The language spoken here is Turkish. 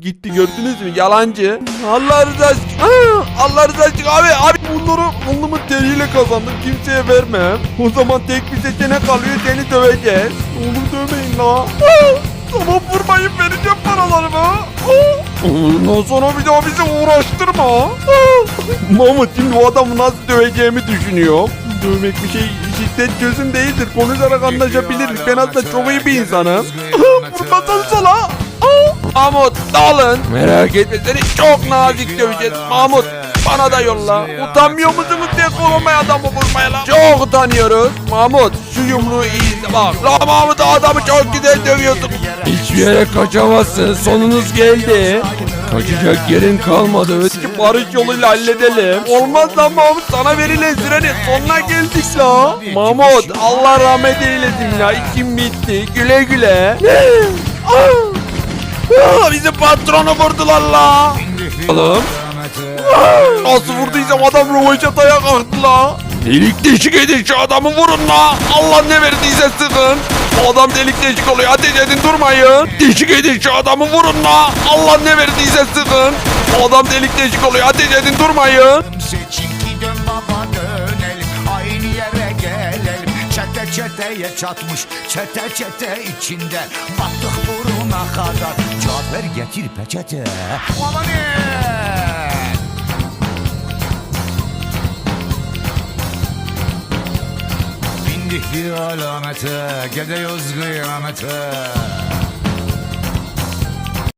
gitti gördünüz mü? Yalancı. Allah rızası için. Allah rızası için abi abi bunları alnımın teriyle kazandım. Kimseye vermem. O zaman tek bir seçenek kalıyor seni döveceğiz. Onu dövmeyin la. Tamam vurmayın vereceğim paralarımı. Ondan sonra bir daha bizi uğraştırma. Mahmut şimdi o adamı nasıl döveceğimi düşünüyor. Dövmek bir şey şiddet çözüm değildir. Konuşarak anlaşabiliriz. Ben aslında çok iyi bir insanım. Vurmasan sola. Mahmut dalın. Merak etme seni çok nazik döveceğiz. Mahmut bana da yolla. Utanmıyor musunuz tek olmaya adamı vurmaya lan? Çok utanıyoruz. Mahmut şu yumruğu iyi izle bak. La Mahmut adamı çok güzel dövüyorsun. Hiçbir yere kaçamazsın. Sonunuz geldi. Kaçacak yerin kalmadı. Öteki barış yoluyla halledelim. Olmaz lan Mahmut sana verilen sürenin sonuna geldik la. Mahmut Allah rahmet eylesin la. İçim bitti. Güle güle. Aa, Bizim patronu vurdular la. Oğlum. Nasıl vurduysam adam röveşataya kalktı la. Delik deşik edin şu adamı vurun la. Allah ne verdiyse sıkın. Bu adam delik deşik oluyor. Ateş edin durmayın. Deşik edin şu adamı vurun la. Allah ne verdiyse sıkın. Bu adam delik deşik oluyor. Ateş edin durmayın. Seçin ki dön baba dönelim Aynı yere gelelim Çete çeteye çatmış Çete çete içinde Battık buruna kadar Cafer getir peçete. Amanın Bindik bir alamete Gidiyoruz kıyamete